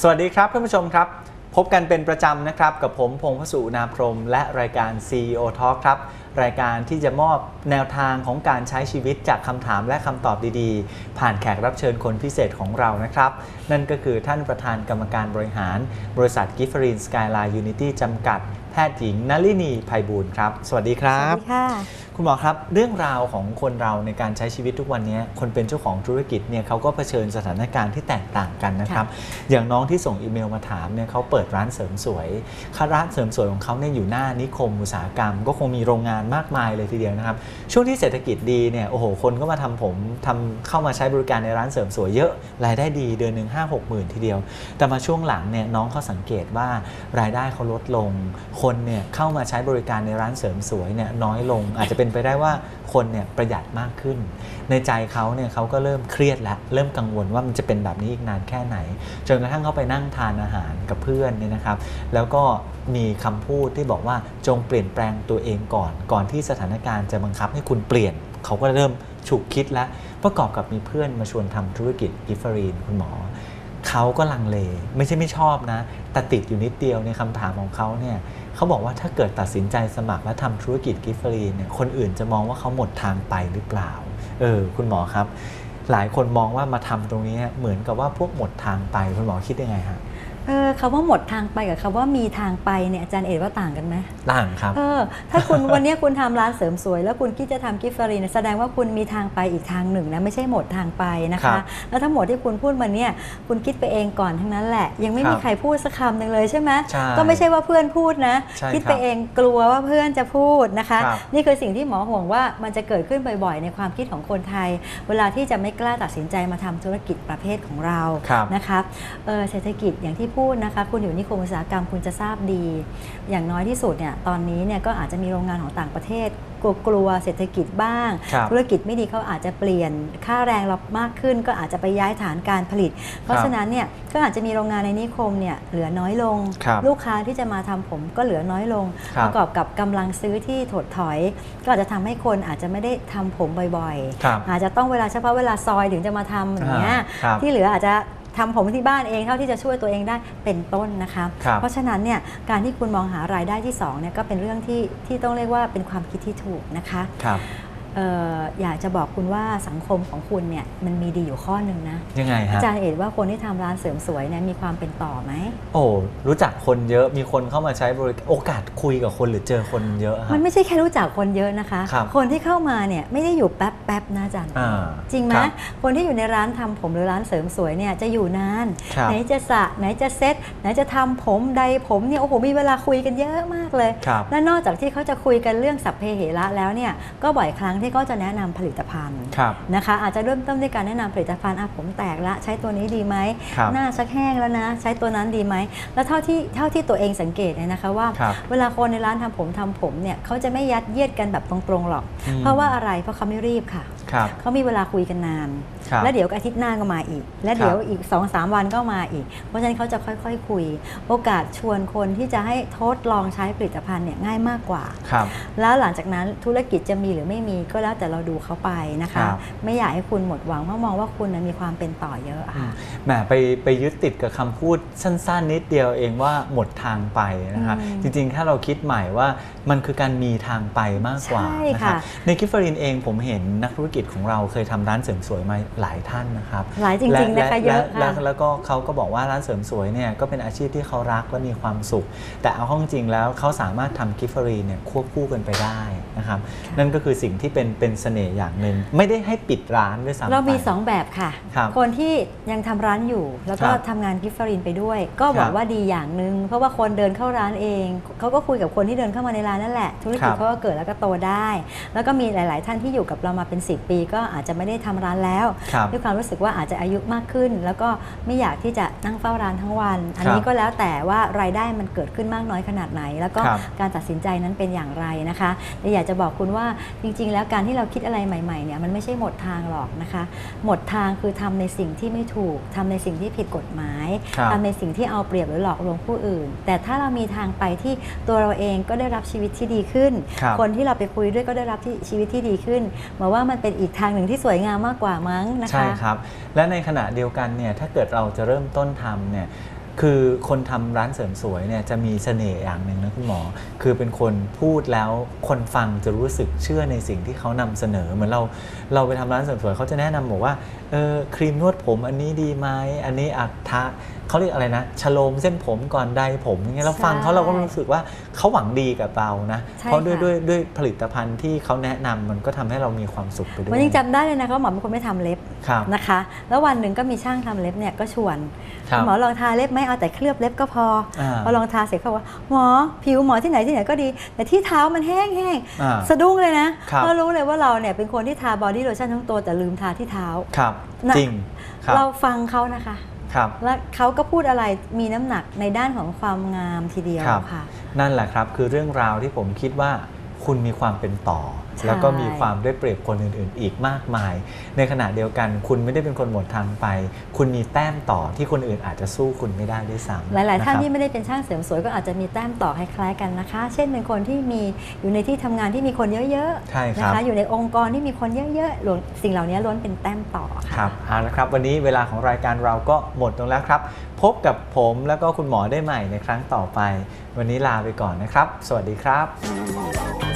สวัสดีครับท่านผู้ชมครับ พบกันเป็นประจำนะครับ กับผมพงพสุนาพรม และรายการ CEO Talk ครับ รายการที่จะมอบแนวทางของการใช้ชีวิตจากคำถามและคำตอบดีๆ ผ่านแขกรับเชิญคนพิเศษของเรานะครับ นั่นก็คือท่านประธานกรรมการบริหาร บริษัทกิฟฟรีนสกายไลน์ยูนิตี้จำกัด แพทย์หญิงนลินีภัยบูลย์ครับ สวัสดีครับสวัสดีค่ะคุณหมอครับเรื่องราวของคนเราในการใช้ชีวิตทุกวันนี้คนเป็นเจ้าของธุรกิจเนี่ยเขาก็เผชิญสถานการณ์ที่แตกต่างกันนะครับ อย่างน้องที่ส่งอีเมลมาถามเนี่ยเขาเปิดร้านเสริมสวยค่าร้านเสริมสวยของเขาเนี่ยอยู่หน้านิคมอุตสาหกรรม ก็คงมีโรงงานมากมายเลยทีเดียวนะครับ ช่วงที่เศรษฐกิจดีเนี่ยโอ้โหคนก็มาทำผมทำเข้ามาใช้บริการในร้านเสริมสวยเยอะรายได้ดีเดือนหนึ่งห้าหกหมื่นทีเดียว แต่มาช่วงหลังเนี่ยน้องเขาสังเกตว่ารายได้เขาลดลง คนเนี่ยเข้ามาใช้บริการในร้านเสริมสวยเนี่ยน้อยลงอาจจะเป็นเป็นไปได้ว่าคนเนี่ยประหยัดมากขึ้น ในใจเขาเนี่ยเขาก็เริ่มเครียดแล้วเริ่มกังวลว่ามันจะเป็นแบบนี้อีกนานแค่ไหน จนกระทั่งเขาไปนั่งทานอาหารกับเพื่อนเนี่ยนะครับ แล้วก็มีคำพูดที่บอกว่าจงเปลี่ยนแปลงตัวเองก่อน ก่อนที่สถานการณ์จะบังคับให้คุณเปลี่ยนเขาก็เริ่มฉุกคิดแล้วประกอบกับมีเพื่อนมาชวนทำธุรกิจกิฟเฟอรีนคุณหมอ เขาก็ลังเล ไม่ใช่ไม่ชอบนะ แต่ติดอยู่นิดเดียวในคำถามของเขาเนี่ยเขาบอกว่าถ้าเกิดตัดสินใจสมัครและทำธุรกิจกิฟฟรีนเนี่ยคนอื่นจะมองว่าเขาหมดทางไปหรือเปล่า เออ คุณหมอครับ หลายคนมองว่ามาทำตรงนี้เหมือนกับว่าพวกหมดทางไป คุณหมอคิดยังไงฮะ เออคำว่าหมดทางไปกับคำว่ามีทางไปเนี่ยอาจารย์เอกว่าต่างกันไหมต่างครับเออถ้าคุณวันนี้คุณทำร้านเสริมสวย แล้วคุณคิดจะทำกิฟต์ฟรีเนี่ยแสดงว่าคุณมีทางไปอีกทางหนึ่งนะไม่ใช่หมดทางไปนะครัคะบแล้วทั้งหมดที่คุณพูดมาเนี่ยคุณคิดไปเองก่อนทั้งนั้นแหละ ยังไม่มีครับใครพูดสักคำหนึ่งเลยใช่ไหมใช่ก็ไม่ใช่ว่าเพื่อนพูดนะใช่คิดครับไปเองกลัวว่าเพื่อนจะพูดนะคะครับนี่คือสิ่งที่หมอห่วงว่ามันจะเกิดขึ้นบ่อยๆ ในความคิดของคนไทย เวลาที่จะไม่กล้าตัดสินใจมาทำธุรกิจประเภทของเราครับนะคะเอ่อเศรษฐกิจอย่างที่พูดนะคะ คุณอยู่นิคมอุตสาหกรรมคุณจะทราบดี อย่างน้อยที่สุดเนี่ยตอนนี้เนี่ยก็อาจจะมีโรงงานของต่างประเทศกลัวกลัวเศรษฐกิจบ้างครับธุรกิจไม่ดีเขาอาจจะเปลี่ยนค่าแรงเรามากขึ้น ก็อาจจะไปย้ายฐานการผลิต เพราะฉะนั้นเนี่ยก็อาจจะมีโรงงานในนิคมเนี่ยเหลือน้อยลงครับลูกค้าที่จะมาทำผมก็เหลือน้อยลงครัปบระกอบกับกำลังซื้อที่ถดถอย ก็อาจจะทำให้คนอาจจะไม่ได้ทำผมบ่อยครับๆอาจจะต้องเวลาเฉพาะเวลาซอยถึงจะมาทำอย่างเงี้ยอ่าครับที่เหลืออาจจะ ทำผมที่บ้านเองเท่าที่จะช่วยตัวเองได้เป็นต้นนะคะครับเพราะฉะนั้นเนี่ยการที่คุณมองหารายได้ที่2เนี่ยก็เป็นเรื่องที่ที่ต้องเรียกว่าเป็นความคิดที่ถูกนะคะ ครับเอ่ออยากจะบอกคุณว่าสังคมของคุณเนี่ยมันมีดีอยู่ข้อหนึ่งนะยังไงอาฮะจารย์เอ็ดว่าคนที่ทำร้านเสริมสวยเนี่ยมีความเป็นต่อไหมโอ้รู้จักคนเยอะมีคนเข้ามาใช้บริการโอกาสคุยกับคนหรือเจอคนเยอะฮะมันไม่ใช่แค่รู้จักคนเยอะนะคะครับคนที่เข้ามาเนี่ยไม่ได้อยู่แป๊บแป๊บๆนะอาจารย์อ่าจริงไหมครับคนที่อยู่ในร้านทำผมหรือร้านเสริมสวยเนี่ยจะอยู่นานครับไหนจะสระไหนจะเซ็ตไหนจะทำผมใดผมเนี่ยโอ้โหมีเวลาคุยกันเยอะมากเลยครับและนอกจากที่เขาจะคุยกันเรื่องสัพเพเหระแล้วเนี่ยก็บ่อยครั้งที่เขาจะแนะนำผลิตภัณฑ์ครับนะคะอาจจะเริ่มต้นด้วยการแนะนำผลิตภัณฑ์อะผมแตกละใช้ตัวนี้ดีไหมครับหน้าชักแห้งแล้วนะ ใช้ตัวนั้นดีไหมแล้วเท่าที่เท่าที่ตัวเองสังเกตเนี่ยนะคะว่าครับเวลาคนในร้านทำผมทำผมเนี่ยเขาจะไม่ยัดเยียดกันแบบตรงๆหรอกอืมเพราะว่าอะไรเพราะเขาไม่รีบค่ะครับเขามีเวลาคุยกันนานครับ แล้วเดี๋ยวอาทิตย์หน้าก็มาอีก และเดี๋ยวอีก2อสวันก็มาอีก เพราะฉะนั้นเขาจะค่อยๆคุย โอกาสชวนคนที่จะให้ทดลองใช้ผลิตภัณฑ์เนี่ยง่ายมากกว่าครับแล้วหลังจากนั้นธุรกิจจะมีหรือไม่มีก็แล้วแต่เราดูเขาไปนะครัคะบไม่อยากให้คุณหมดหวังเพราะมองว่าคุณน่ะมีความเป็นต่อเยอะอืค่ะมแหมไปไปยึดติดกับคำพูดสั้น ๆ นิดเดียวเองว่าหมดทางไปนะครับอืมจริงๆ ถ้าเราคิดใหม่ว่ามันคือการมีทางไปมากกว่าใช่นะครับค่ะในกิฟฟรินเองผมเห็นนักธุรกิจของเราเคยทำร้านเสริมสวยมาหลายท่านนะครับ หลายจริงๆนะคะเยอะและและค่ะและแล้วก็เขาก็บอกว่าร้านเสริมสวยเนี่ยก็เป็นอาชีพที่เขารักและมีความสุข แต่เอาเข้าจริงๆแล้วเขาสามารถทำกิฟฟรีเนี่ยควบคู่กันไปได้นะครับ นั่นก็คือสิ่งที่เป็นเป็นเสน่ห์อย่างหนึ่งไม่ได้ให้ปิดร้านด้วยซ้ำเรามีไป2แบบค่ะครับคนที่ยังทำร้านอยู่ แล้วก็ครับทำงานกิฟต์ฟรินไปด้วย ก็บอครักบว่าดีอย่างหนึ่งเพราะว่าคนเดินเข้าร้านเองเขาก็คุยกับคนที่เดินเข้ามาในร้านนั่นแหละ ธุรกิจครับเขาก็เกิดแล้วก็โตได้ แล้วก็มีหลาย ๆ ท่านที่อยู่กับเรามาเป็น 10 ปี ก็อาจจะไม่ได้ทำร้านแล้วครับด้วยความรู้สึกว่าอาจจะอายุมากขึ้น แล้วก็ไม่อยากที่จะนั่งเฝ้าร้านทั้งวัน อันครับนี้ก็แล้วแต่ว่ารายได้มันเกิดขึ้นมากน้อยขนาดไหน แล้วก็ครับการตัดสินใจนั้นเป็นอย่างไรนะคะแต่อยากจะบอกคุณว่าจริง ๆ แล้วการที่เราคิดอะไรใหม่ๆเนี่ยมันไม่ใช่หมดทางหรอกนะคะ หมดทางคือทำในสิ่งที่ไม่ถูกทำในสิ่งที่ผิดกฎหมายครับทำในสิ่งที่เอาเปรียบหรือหลอกลวงผู้อื่น แต่ถ้าเรามีทางไปที่ตัวเราเองก็ได้รับชีวิตที่ดีขึ้นครับคนที่เราไปคุยด้วยก็ได้รับที่ชีวิตที่ดีขึ้นหมายว่ามันเป็นอีกทางหนึ่งที่สวยงามมากกว่ามั้งนะคะ ใช่ครับ และในขณะเดียวกันเนี่ยถ้าเกิดเราจะเริ่มต้นทำเนี่ย คือคนทำร้านเสริมสวยเนี่ยจะมีเสน่ห์อย่างหนึ่งนะคุณหมอ คือเป็นคนพูดแล้วคนฟังจะรู้สึกเชื่อในสิ่งที่เขานำเสนอ เหมือนเราเราไปทำร้านเสริมสวยเขาจะแนะนำบอกว่าเออครีมนวดผมอันนี้ดีไหมอันนี้อักทะเขาเรียกอะไรนะชโลมเส้นผมก่อนใดผมอย่างเงี้ยเราฟังเขาเราก็รู้สึกว่าเขาหวังดีกับเรานะใช่เพราะด้วยค่ะด้วยด้วยผลิตภัณฑ์ที่เขาแนะนำมันก็ทำให้เรามีความสุขไปด้วยวันยังจำได้เลยนะคะว่าหมอเป็นคนไม่ทำเล็บครับนะคะ แล้ววันหนึ่งก็มีช่างทำเล็บเนี่ยก็ชวนครับหมอลองทาเล็บไหมเอาแต่เคลือบเล็บก็พออาพอลองทาเสร็จเขาบอกว่าหมอผิวหมอที่ไหนที่ไหนก็ดี แต่ที่เท้ามันแห้งแห้งๆอ่าสะดุ้งเลยนะครับก็รู้เลยว่าเราเนี่ยเป็นคนที่ทาบอดี้โลชั่นทั้งตัวแต่ลืมทาที่เท้าครับนะจริงครับเราฟังเขานะคะครับแล้วเขาก็พูดอะไรมีน้ำหนักในด้านของความงามทีเดียวครับค่ะ นั่นแหละครับคือเรื่องราวที่ผมคิดว่า คุณมีความเป็นต่อใช่แล้วก็มีความได้เปรียบคนอื่น ๆ อีกมากมาย ในขณะเดียวกัน คุณไม่ได้เป็นคนหมดทางไป คุณมีแต้มต่อที่คนอื่นอาจจะสู้คุณไม่ได้ด้วยซ้ำหลาย ๆ ท่านะครับที่ไม่ได้เป็นช่างเสริมสวยก็อาจจะมีแต้มต่อคล้าย ๆ กันนะคะ เช่นเป็นคนที่มีอยู่ในที่ทำงานที่มีคนเยอะใช่ๆคนะรับคะอยู่ในองค์กรที่มีคนเยอะๆล้วนสิ่งเหล่านี้ล้วนเป็นแต้มต่อคค่ะรับเอาละครับ วันนี้เวลาของรายการเราก็หมดลงแล้วครับ พบกับผมแล้วก็คุณหมอได้ใหม่ในครั้งต่อไป วันนี้ลาไปก่อนนะครับ สวัสดีครับ